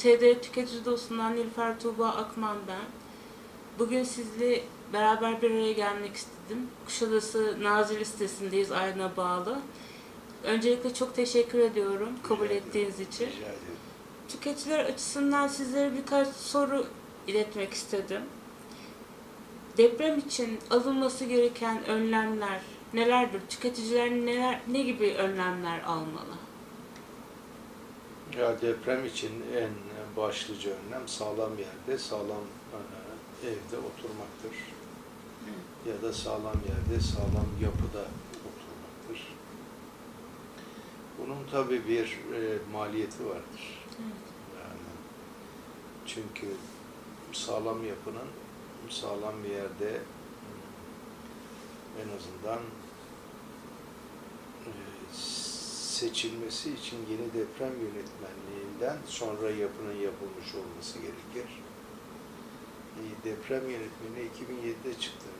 TD Tüketici Dostu'ndan Nilüfer Tuğba Akman ben. Bugün sizle beraber bir araya gelmek istedim. Kuşadası Nazilli sitesindeyiz ayna bağlı. Öncelikle çok teşekkür ediyorum kabul Rica ettiğiniz için. Rica ederim. Tüketiciler açısından sizlere birkaç soru iletmek istedim. Deprem için alınması gereken önlemler nelerdir? Tüketiciler neler, ne gibi önlemler almalı? Ya deprem için en başlıca önlem sağlam yerde, sağlam e, evde oturmaktır. Ya da sağlam yerde, sağlam yapıda oturmaktır. Bunun tabii bir e, maliyeti vardır. Yani çünkü sağlam yapının sağlam bir yerde en azından e, seçilmesi için yeni deprem yönetmenliğinden sonra yapının yapılmış olması gerekir. E, Deprem yönetmeliği 2007'de çıktı.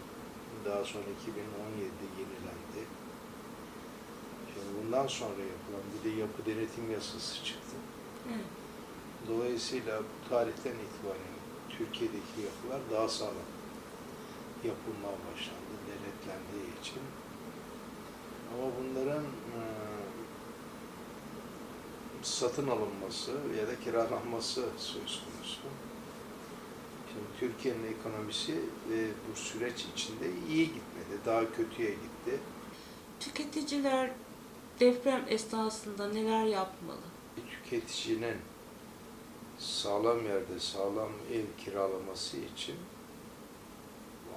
Daha sonra 2017'de yenilendi. Şimdi bundan sonra yapılan bir de yapı denetim yasası çıktı. Dolayısıyla bu tarihten itibaren Türkiye'deki yapılar daha sağlam yapılmaya başlandı denetlendiği için. Ama bunların e, satın alınması ya da kiralanması söz konusu. Şimdi Türkiye'nin ekonomisi e, bu süreç içinde iyi gitmedi, daha kötüye gitti. Tüketiciler deprem esnasında neler yapmalı? tüketicinin sağlam yerde sağlam ev kiralaması için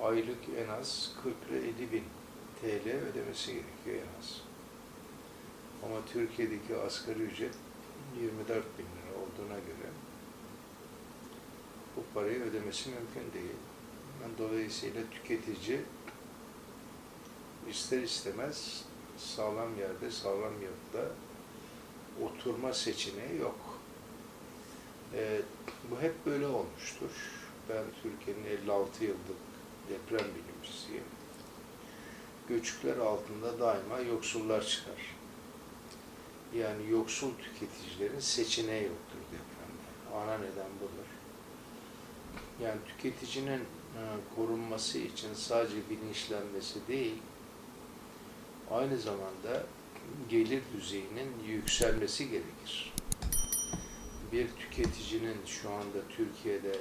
aylık en az 40 ile 50 bin TL ödemesi gerekiyor en az. Ama Türkiye'deki asgari ücret 24 bin lira olduğuna göre bu parayı ödemesi mümkün değil. Dolayısıyla tüketici ister istemez sağlam yerde, sağlam yapıda oturma seçeneği yok. Ee, bu hep böyle olmuştur. Ben Türkiye'nin 56 yıllık deprem bilimcisiyim. Göçükler altında daima yoksullar çıkar. Yani yoksul tüketicilerin seçeneği yoktur depremde. Ana neden budur. Yani tüketicinin e, korunması için sadece bilinçlenmesi değil, aynı zamanda gelir düzeyinin yükselmesi gerekir. Bir tüketicinin şu anda Türkiye'de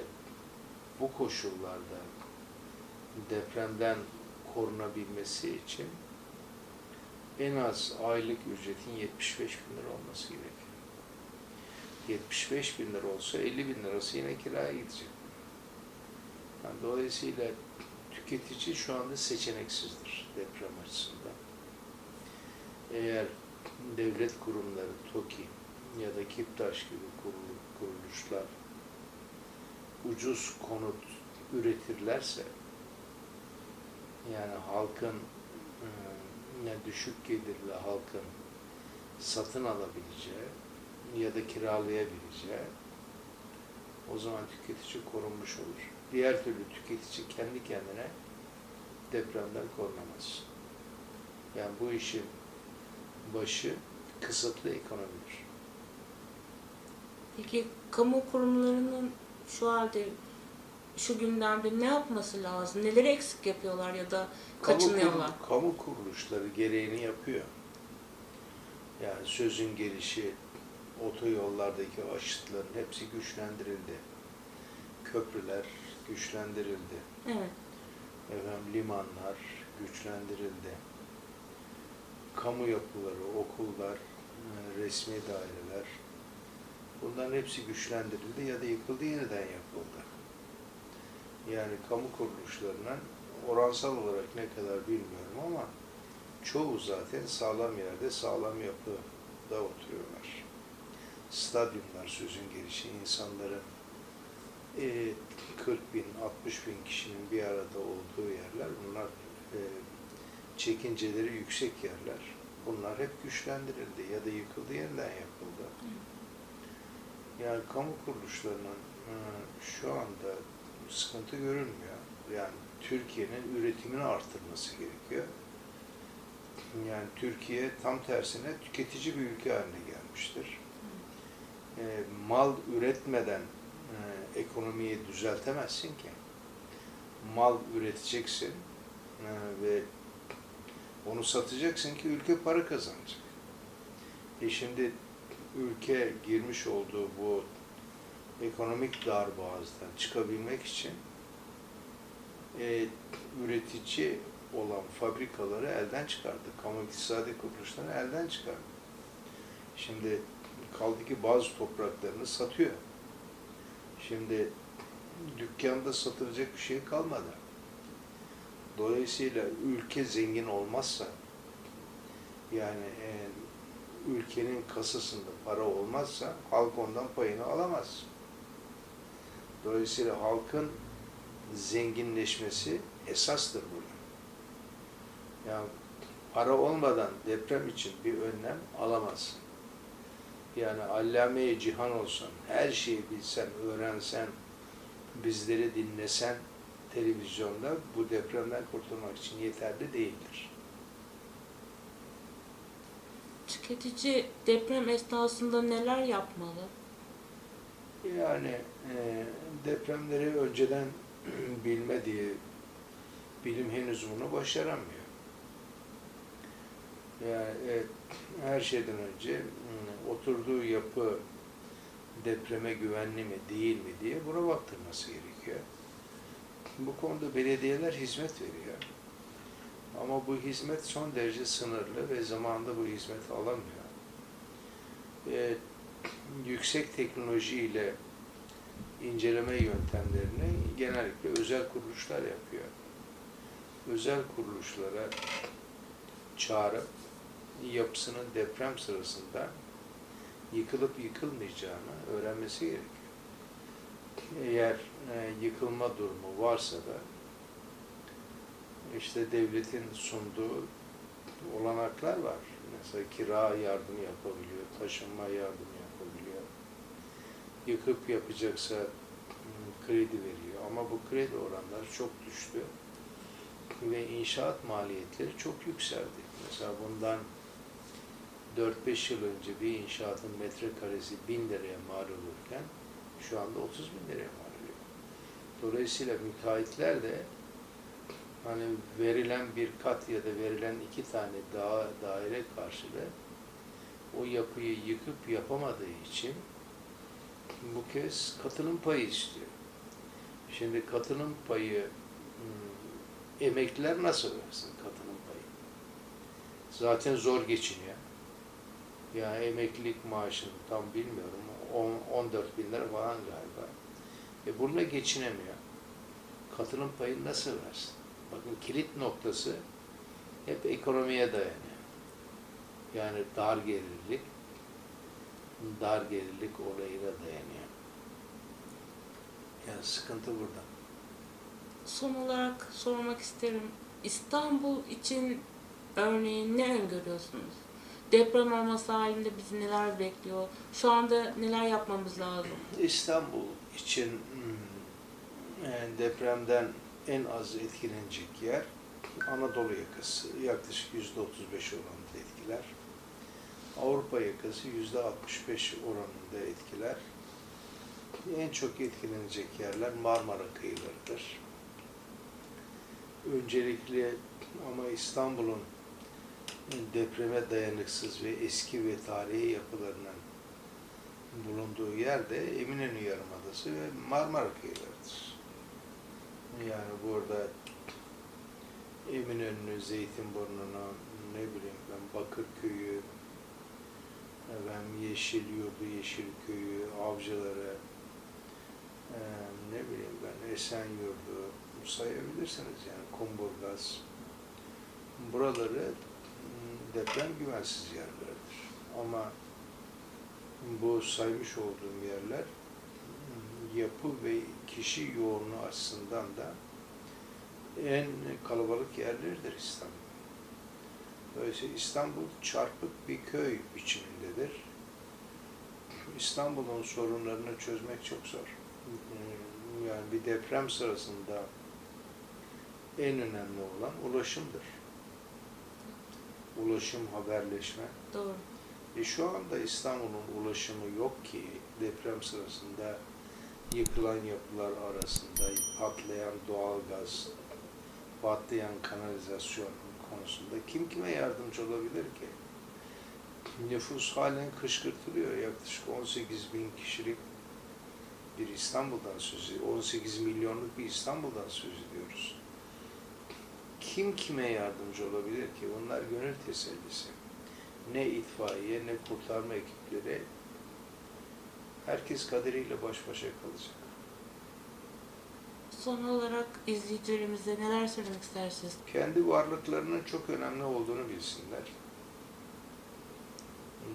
bu koşullarda depremden korunabilmesi için en az aylık ücretin 75 bin lira olması gerekiyor. 75 bin lira olsa 50 bin lirası yine kiraya gidecek. Yani dolayısıyla tüketici şu anda seçeneksizdir deprem açısından eğer devlet kurumları, TOKİ ya da KİPTAŞ gibi kurulu- kuruluşlar ucuz konut üretirlerse yani halkın e, ne düşük gelirli halkın satın alabileceği ya da kiralayabileceği o zaman tüketici korunmuş olur. Diğer türlü tüketici kendi kendine depremden korunamaz. Yani bu işin başı kısıtlı ekonomidir. Peki kamu kurumlarının şu halde şu gündemde ne yapması lazım? Neleri eksik yapıyorlar ya da kaçınıyorlar? Kamu, kamu kuruluşları gereğini yapıyor. Yani sözün gelişi, otoyollardaki açıtların hepsi güçlendirildi. Köprüler güçlendirildi. Evet. Efendim, limanlar güçlendirildi. Kamu yapıları, okullar, e, resmi daireler bunların hepsi güçlendirildi ya da yıkıldı yeniden yapıldı. Yani kamu kuruluşlarının oransal olarak ne kadar bilmiyorum ama çoğu zaten sağlam yerde, sağlam yapıda oturuyorlar. Stadyumlar sözün gelişi insanların e, 40 bin, 60 bin kişinin bir arada olduğu yerler bunlar e, çekinceleri yüksek yerler. Bunlar hep güçlendirildi ya da yıkıldı yeniden yapıldı. Yani kamu kuruluşlarının e, şu anda sıkıntı görünmüyor. Yani Türkiye'nin üretimini arttırması gerekiyor. Yani Türkiye tam tersine tüketici bir ülke haline gelmiştir. e, mal üretmeden e, ekonomiyi düzeltemezsin ki. Mal üreteceksin e, ve onu satacaksın ki ülke para kazanacak. E şimdi ülke girmiş olduğu bu ekonomik darboğazdan çıkabilmek için e, üretici olan fabrikaları elden çıkardı. Kamu iktisadi kuruluşlarını elden çıkardı. Şimdi kaldı ki bazı topraklarını satıyor. Şimdi dükkanda satılacak bir şey kalmadı. Dolayısıyla ülke zengin olmazsa yani e, ülkenin kasasında para olmazsa halk ondan payını alamaz. Dolayısıyla halkın zenginleşmesi esastır burada. Yani para olmadan deprem için bir önlem alamazsın. Yani allame cihan olsan, her şeyi bilsen, öğrensen, bizleri dinlesen televizyonda bu depremden kurtulmak için yeterli değildir. Tüketici deprem esnasında neler yapmalı? Yani e, depremleri önceden bilmediği bilim henüz bunu başaramıyor. Yani e, her şeyden önce m, oturduğu yapı depreme güvenli mi değil mi diye buna baktırması gerekiyor. Bu konuda belediyeler hizmet veriyor. Ama bu hizmet son derece sınırlı ve zamanında bu hizmeti alamıyor. E, yüksek teknolojiyle inceleme yöntemlerini genellikle özel kuruluşlar yapıyor. Özel kuruluşlara çağırıp yapısının deprem sırasında yıkılıp yıkılmayacağını öğrenmesi gerekiyor. Eğer e, yıkılma durumu varsa da işte devletin sunduğu olanaklar var. Mesela kira yardım yapabiliyor, taşınma yardım yapabiliyor. Yıkıp yapacaksa hmm, kredi veriyor. Ama bu kredi oranları çok düştü. Ve inşaat maliyetleri çok yükseldi. Mesela bundan 4-5 yıl önce bir inşaatın metrekaresi 1000 liraya mal olurken şu anda 30 bin liraya mal oluyor. Dolayısıyla müteahhitler de hani verilen bir kat ya da verilen iki tane da daire karşılığı o yapıyı yıkıp yapamadığı için bu kez katılım payı istiyor. Şimdi katılım payı hmm, emekliler nasıl versin katılım payı? Zaten zor geçiniyor. Yani emeklilik maaşını tam bilmiyorum. 10, 14 bin lira falan galiba. E bununla geçinemiyor. Katılım payı nasıl versin? Bakın kilit noktası hep ekonomiye dayanıyor. Yani dar gelirlik, dar gelirlik olayına. Yani sıkıntı burada. Son olarak sormak isterim. İstanbul için örneğin ne öngörüyorsunuz? Deprem olması halinde bizi neler bekliyor? Şu anda neler yapmamız lazım? İstanbul için hmm, yani depremden en az etkilenecek yer Anadolu yakası. Yaklaşık yüzde 35 oranında etkiler. Avrupa yakası yüzde 65 oranında etkiler. En çok etkilenecek yerler Marmara kıyılarıdır. Öncelikli ama İstanbul'un depreme dayanıksız ve eski ve tarihi yapılarının bulunduğu yerde Eminönü Yarımadası ve Marmara kıyılarıdır. Yani burada Eminönü, Zeytinburnu'nu, ne bileyim ben Bakırköy'ü, efendim Yeşilyurdu, Yeşilköy'ü, Avcıları, ne bileyim ben Esenyurt'u sayabilirsiniz yani Kumburgaz. Buraları m, deprem güvensiz yerlerdir. Ama bu saymış olduğum yerler m, yapı ve kişi yoğunluğu açısından da en kalabalık yerlerdir İstanbul. Dolayısıyla İstanbul çarpık bir köy biçimindedir. İstanbul'un sorunlarını çözmek çok zor. Yani bir deprem sırasında en önemli olan ulaşımdır. Ulaşım, haberleşme. Doğru. E şu anda İstanbul'un ulaşımı yok ki deprem sırasında yıkılan yapılar arasında patlayan doğalgaz, patlayan kanalizasyon konusunda kim kime yardımcı olabilir ki? Nüfus halen kışkırtılıyor. Yaklaşık 18 bin kişilik bir İstanbul'dan söz ediyoruz. 18 milyonluk bir İstanbul'dan söz ediyoruz. Kim kime yardımcı olabilir ki? Bunlar gönül tesellisi. Ne itfaiye ne kurtarma ekipleri herkes kaderiyle baş başa kalacak. Son olarak izleyicilerimize neler söylemek istersiniz? kendi varlıklarının çok önemli olduğunu bilsinler.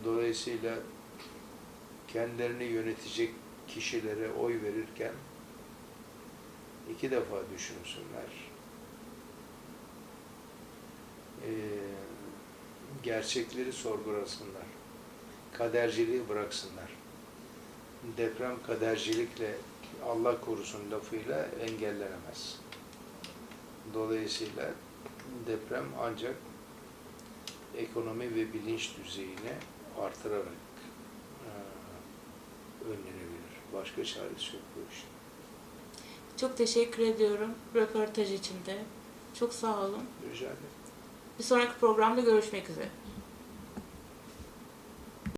Dolayısıyla kendilerini yönetecek kişilere oy verirken iki defa düşünsünler. Ee, gerçekleri sorgulasınlar. Kaderciliği bıraksınlar. Deprem kadercilikle Allah korusun lafıyla engellenemez. Dolayısıyla deprem ancak ekonomi ve bilinç düzeyini artırarak eee, önlenebilir. Başka çaresi yok bu işin. Çok teşekkür ediyorum röportaj için de. Çok sağ olun. Rica ederim. Bir sonraki programda görüşmek üzere.